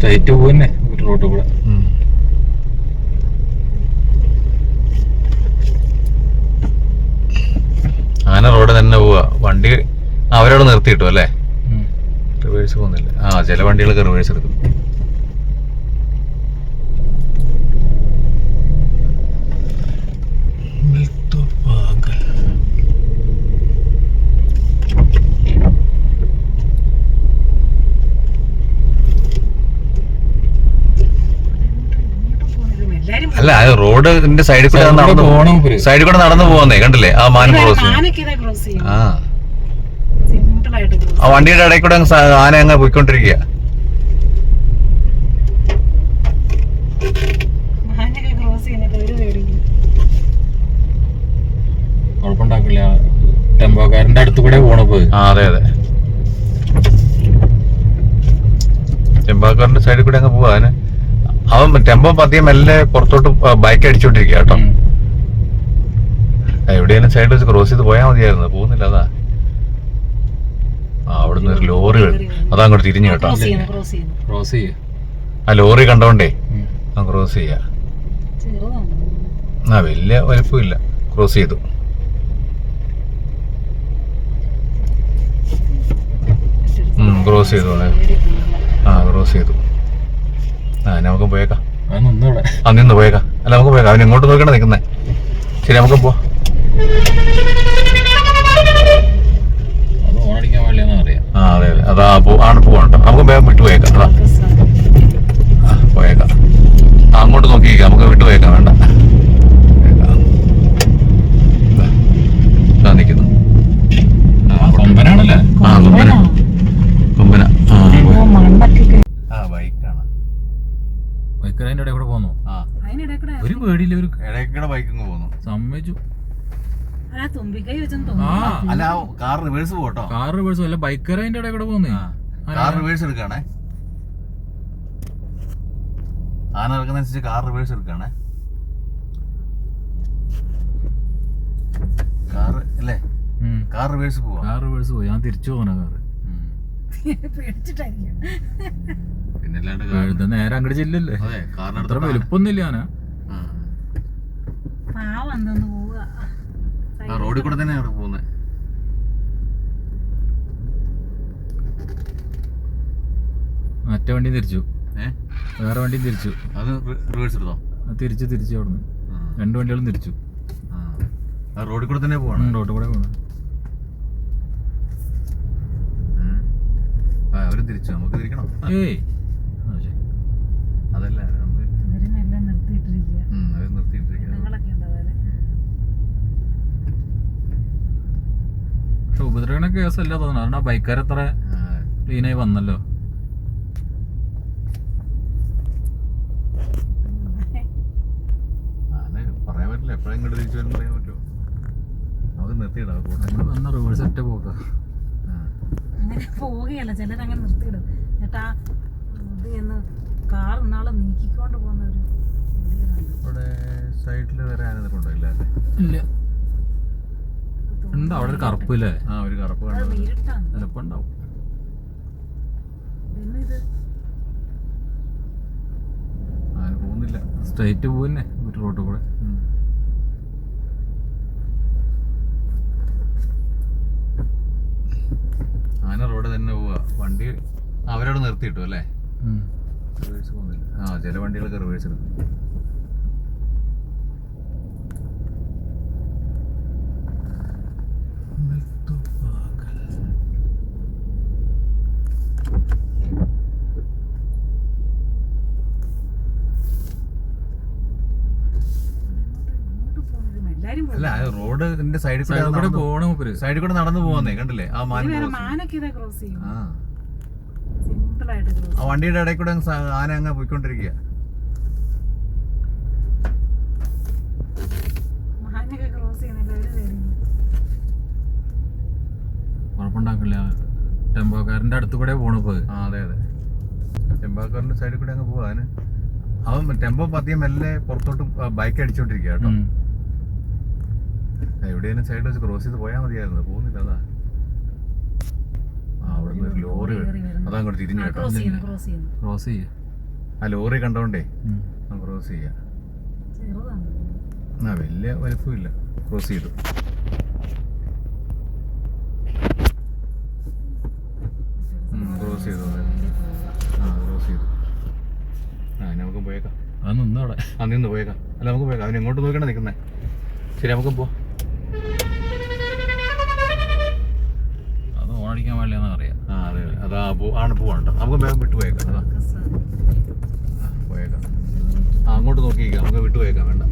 Straight പോകുന്നെ ഒരു road കൂടെ. ആന അങ്ങനെ റോഡ് തന്നെ പോവാ. വണ്ടി അവരവിടെ നിർത്തിയിട്ടു അല്ലേ. റിവേഴ്സ് പോകുന്നില്ല. ആ ചില വണ്ടികളൊക്കെ റിവേഴ്സ് എടുക്കും. അല്ല റോഡിന്റെ സൈഡിൽ കൂടെ നടന്നു സൈഡിൽ കൂടെ നടന്നു പോകുന്നേ കണ്ടില്ലേ? ആ മാൻ ക്രോസ് ആ. സിമ്പിൾ ആയിട്ട് ആ വണ്ടിയുടെ ഇടയിൽ കൂടെ ആന അങ്ങ് പോയിക്കൊണ്ടിരിക്കുക. കുഴപ്പമുണ്ടാക്കില്ല. ടെമ്പോക്കാരന്റെ അടുത്ത് കൂടെ പോണപ്പോ ആ അതെ അതെ. സൈഡിൽ കൂടെ അങ്ങ് പോവാ അതിന് അവൻ ടെമ്പോ പതിയെ മെല്ലെ പുറത്തോട്ട് ബൈക്ക് അടിച്ചോണ്ടിരിക്കുക കേട്ടോ. സൈഡ് എവിടെയെങ്കിലും സൈഡിൽ വെച്ച് ക്രോസ് ചെയ്ത് പോയാൽ മതിയായിരുന്നു. പോകുന്നില്ല അതാ. ആ അവിടുന്ന് ഒരു ലോറി വരും. അതാ അങ്ങോട്ട് തിരിഞ്ഞു കേട്ടോ. ക്രോസ് ചെയ്യ. ആ ലോറി കണ്ടോണ്ടേ. ആ ക്രോസ് ചെയ്യാ. ചെറുതാണ്? ആ വലിയ വലുപ്പമില്ല ക്രോസ് ചെയ്തു. ക്രോസ് ചെയ്തു ആ ക്രോസ് ചെയ്തു. ആ നമുക്ക് പോയേക്കാം. ആ നിന്ന് പോയേക്കാം. അല്ല നമുക്ക് പോയേക്കാം. അവൻ ഇങ്ങോട്ട് നോക്കണം നിൽക്കുന്നേ ശരി നമുക്ക് പോ ആ അതെ അതെ. അതാ ആണ് പോവാണ് കേട്ടോ. നമുക്ക് വേഗം വിട്ടു പോയേക്കാം. അതാ ആ, പോയേക്കാം ആ, അങ്ങോട്ട് നോക്കിയിരിക്കാം നമുക്ക് വിട്ടു പോയേക്കാം വേണ്ട പോയേക്കാം. ദാ, ദാ നിൽക്കുന്നു ആ കൊമ്പനാണല്ലേ ആ കൊമ്പന കൊമ്പന ആ പോയി. മണ്ണൊക്കെ ആ ബൈക്കാണ് ബൈക്ക് അതിന്റെ ഇടയിൽ കൂടെ പോന്നു ആ അതിനിടക്കൂടെ ഒരു പേടിയില്ല ഒരു ഇടയ്ക്കിടെ ബൈക്ക് അങ്ങ് പോകുന്നു സമ്മതിച്ചു. അല്ല കാർ റിവേഴ്സ് പോട്ടോ. കാർ റിവേഴ്സ് അല്ല ബൈക്കർ അതിന്റെ ഇടയിൽ കൂടെ പോകുന്നേ കാർ റിവേഴ്സ് എടുക്കാണേ. ആന ഇറക്കുന്നതനുസരിച്ച് കാർ റിവേഴ്സ് എടുക്കാണേ. കാർ അല്ലേ? കാർ റിവേഴ്സ് പോവാ. കാർ റിവേഴ്സ് പോയി. ഞാൻ തിരിച്ചു പോകണ കാർ ഉം. പേടിച്ചിട്ടായിരിക്കും. പിന്നെ നേരെ അങ്ങോട്ട് ചെല്ലല്ലേ? അതെ അത്ര കാറിനടുത്ത് വലുപ്പൊന്നുമില്ല ഞാനാ പാവം എന്തൊന്ന് പോവുക. ആ റോഡിൽ കൂടെ തന്നെയാണ് പോകുന്നത് മറ്റേ വണ്ടി തിരിച്ചു. ഏഹ് വേറെ വണ്ടി തിരിച്ചു. അത് റിവേഴ്സ് എടുത്തോ? തിരിച്ചു തിരിച്ച് അവിടുന്ന്. രണ്ട് വണ്ടികളും തിരിച്ചു. ആ. റോഡിൽ കൂടെ തന്നെ പോവാണ്? റോഡിൽ കൂടെ പോകണം ആ അവരും തിരിച്ചു. നമുക്ക് തിരിക്കണം. ഏയ് ആ, ശരി. അതല്ല നമുക്ക് അവർ മെല്ലെ നിർത്തിയിട്ടിരിക്കുക ഉം, അവർ നിർത്തിയിട്ടിരിക്കുന്നത് ഞങ്ങളൊക്കെ ഉണ്ട് അതുപോലെ ഉപദ്രവണ കേസല്ല തോന്നുന്നു. കാരണം ആ ബൈക്കാർ അത്ര ക്ലീനായി വന്നല്ലോ. ആന പറയാൻ പറ്റില്ല. എപ്പോഴും ഇങ്ങോട്ട് തിരിച്ചു വരും പറയാൻ പറ്റുമോ? നമുക്ക് നിർത്തിയിടാം കൂട്ടം നമ്മൾ വന്ന റിവേഴ്സ് ഒറ്റ പോക്ക. അങ്ങനെ പോവുകയല്ല. ചിലരങ്ങനെ നിർത്തിയിടും. എന്നിട്ടാ ഇത് എന്ന് കാർ ഇന്നാളെ നീക്കിക്കൊണ്ട് പോകുന്ന ഒരു ഇവിടെ സൈഡിൽ ഇല്ല. അവിടെ ഒരു കറുപ്പ് ഇല്ലേ ആ ഒരു കറുപ്പ് ചിലപ്പോ ഉണ്ടാവും പോകുന്നില്ല. സ്ട്രൈറ്റ് പോവന്നെ ഒരു റോഡ് കൂടെ. ആന റോഡ് തന്നെ പോവാ. വണ്ടി അവരവിടെ നിർത്തിയിട്ടു അല്ലേ? റിവേഴ്സ് പോകുന്നില്ല. ആ ചില വണ്ടികളൊക്കെ റിവേഴ്സ് എടുക്കും ഇങ്ങോട്ട് പോകുന്നതും എല്ലാരും അല്ല റോഡിന്റെ സൈഡിൽ കൂടെ പോകണം മൂപ്പര്. സൈഡിൽ കൂടെ നടന്നു പോവാന്നേ കണ്ടില്ലേ? ആ മാൻ ക്രോസ് മാനൊക്കെ ഇതാ ക്രോസ് ചെയ്യും. ആ. സിമ്പിൾ ആയിട്ട് ക്രോസ് ആ വണ്ടിയുടെ ഇടയിൽ കൂടെ ആന അങ്ങ് പോയിക്കൊണ്ടിരിക്കുക കുഴപ്പമുണ്ടാക്കില്ല ടെമ്പോക്കാരന്റെ അടുത്ത് കൂടെ പോണപ്പോ ആ അതെ അതെ. ടെമ്പോക്കാരന്റെ സൈഡിൽ കൂടെ അങ്ങ് പോവാൻ അവൻ ടെമ്പോ പതിയെ മെല്ലെ പുറത്തോട്ട് ബൈക്ക് അടിച്ചോണ്ടിരിക്കുക കേട്ടോ. എവിടെയെങ്കിലും സൈഡ് വെച്ച് ക്രോസ് ചെയ്ത് പോയാൽ മതിയായിരുന്നു. പോകുന്നില്ല അതാ. ആ അവിടെ ഒരു ലോറി അതാ അങ്ങോട്ട് തിരിഞ്ഞു കേട്ടോ. ക്രോസ് ചെയ്യ. ആ ലോറി കണ്ടോണ്ടേ നമുക്ക് ക്രോസ് ചെയ്യാം. ആ വലിയ വലുപ്പമില്ല. ക്രോസ് ചെയ്തു. ക്രോസ് ചെയ്തു ആ ക്രോസ് ചെയ്തു. ആ നമുക്ക് പോയേക്കാം. അത് നിന്നവിടെ. ആ നിന്ന് പോയേക്കാം. അല്ല നമുക്ക് പോയേക്കാം. അവൻ എങ്ങോട്ട് നോക്കിയാണ് നിൽക്കുന്നത് ശരി നമുക്ക് പോവാം. അത് ഓടിക്കാൻ പാടില്ലെന്ന് അറിയാം. ആ അതെ അതെ. ആണ് പോവാണ് നമുക്ക് വേഗം വിട്ടു പോയേക്കാം അതാ പോയേക്കാം. ആ അങ്ങോട്ട് നോക്കിയേക്കാം. നമുക്ക് വിട്ടു പോയേക്കാം വേണ്ട.